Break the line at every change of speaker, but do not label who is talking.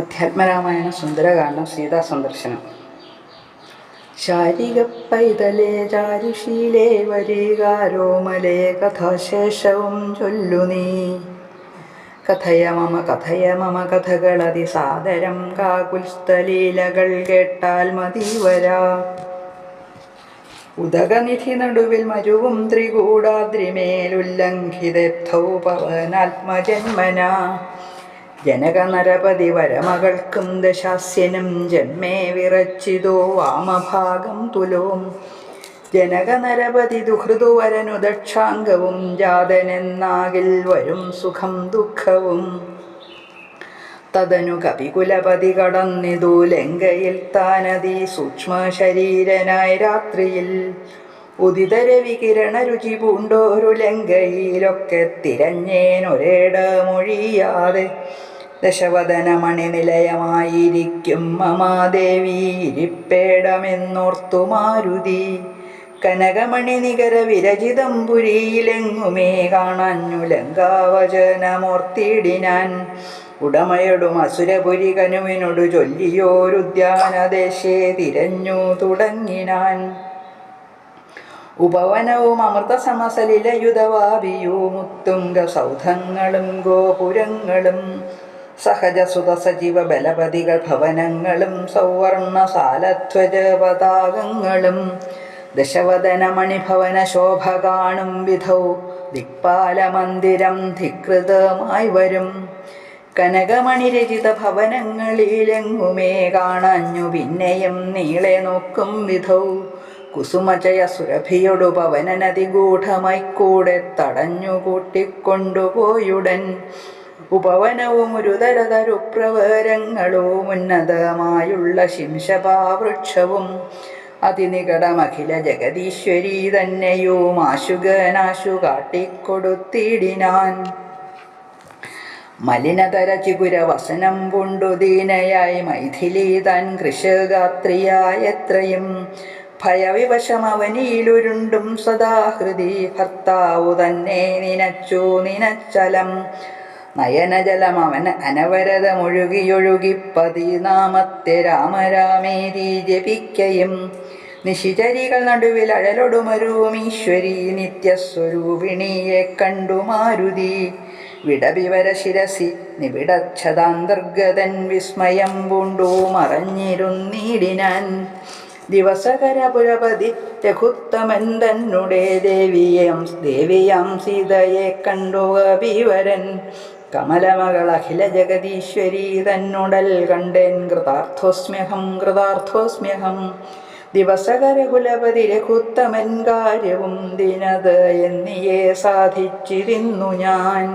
അധ്യാത്മരാമായണ സുന്ദരകാന്ഡം സീതാ സന്ദർശനം ശാരിക പൈതലേ ചാരുശീലേ വരീകാരോമലേ കഥാശേഷവും ചൊല്ലുനീ കഥയ മമ കഥയ മമ കഥകളതിസാദരം കാകുൽസ്ഥലീലകൾ കേട്ടാൽ മതി വരാ. ഉദകനിധി നടുവിൽ മരുവും ത്രികൂടാദ്രിമേലുല്ലംഘിതോ പവനാത്മജന്മന. ജനക നരപതി വരമകൾക്കും ദശാസ്യനും ജന്മേ വിറച്ചിതോ വാമഭാഗം തുലോം. ജനക നരപതി ദുഹൃതു വരനു ദക്ഷാംഗവും ജാതനെന്നാകിൽ വരും സുഖം ദുഃഖവും. തതനു കപികുലപതി കടന്നിതു ലങ്കയിൽ താനതി സൂക്ഷ്മ ശരീരനായി രാത്രിയിൽ. ഉദിതരവി കിരണ രുചി പൂണ്ടോരു ലങ്കയിലൊക്കെ തിരഞ്ഞേനൊരേട മൊഴിയാതെ ദശവദന മണിനിലയമായിരിക്കും മമാദേവി. ഇരിപ്പേടമെന്നോർത്തു മാരുതി. കനകമണി നികര വിരചിതം പുരിയിലെങ്ങുമേ കാണാഞ്ഞുലങ്കാവചനമോർത്തിയിടിനാൻ ഉടമയടും അസുരപുരി കനുവിനോടു ചൊല്ലിയോരുദ്യാനദേശേ തിരഞ്ഞു തുടങ്ങിനാൻ. ഉപവനവും അമൃതസമസലിലയുധവാപിയും മുത്തുംഗ സൗധങ്ങളും ഗോപുരങ്ങളും സഹജസുത സജീവ ബലപതികൾ ഭവനങ്ങളും സൗവർണ സാലധ്വജ പതാകങ്ങളും ദശവദന മണിഭവന ശോഭ കാണും വിധൗ ദിക്പാലമന്ദിരം ധികൃതമായി വരും. കനകമണിരചിത ഭവനങ്ങളിലെങ്ങുമേ കാണഞ്ഞു പിന്നെയും നീളെ നോക്കും വിധൗ. കുസുമജയ സുരഭിയൊടു പവനനതിഗൂഢമായി കൂടെ തടഞ്ഞു കൂട്ടിക്കൊണ്ടുപോയുടൻ. ഉപവനവും ഒരു തരതരുപ്രവരങ്ങളും ഉന്നതമായുള്ള ശിംശപാവൃക്ഷവും അതിനികടമഖില ജഗദീശ്വരി തന്നെയും ആശുഗനാശു കാട്ടിക്കൊടുത്തിടിനാൻ. മലിനതര ചികുര വസനം കൊണ്ടു ദീനയായി മൈഥിലി താൻ കൃഷഗാത്രിയായത്രയും ഭയവിവശമവനിയിലുരുണ്ടും സദാഹൃതി ഭർത്താവു തന്നെ നിനച്ചു നിനച്ചലം നയനജലം അവൻ അനവരതമൊഴുകിയൊഴുകി പതിനാമത്തെ രാമരാമേരി ജപിക്കയും. നിശിചരികൾ നടുവിൽ അഴലൊടുമരൂമീശ്വരി നിത്യസ്വരൂപിണിയെ കണ്ടു മാരുതി. വിടവിവര ശിരസി നിവിടച്ഛതാന്തർഗതൻ വിസ്മയം പൂണ്ടു മറഞ്ഞിരുന്നീടിനാൻ. ദിവസകരപുരപതി രഘുത്തമൻ തന്നുടെ ദേവിയം ദേവിയാം സീതയെ കണ്ടു കവിവരൻ കമലമകൾ അഖില ജഗദീശ്വരി തന്നുടൽ കണ്ടേൻ കൃതാർത്ഥോസ്മ്യഹം കൃതാർത്ഥോസ്മ്യഹം. ദിവസകരകുലപതി രഘുത്തമൻ കാര്യവും ദിനത് എന്നിയെ സാധിച്ചിരുന്നു ഞാൻ.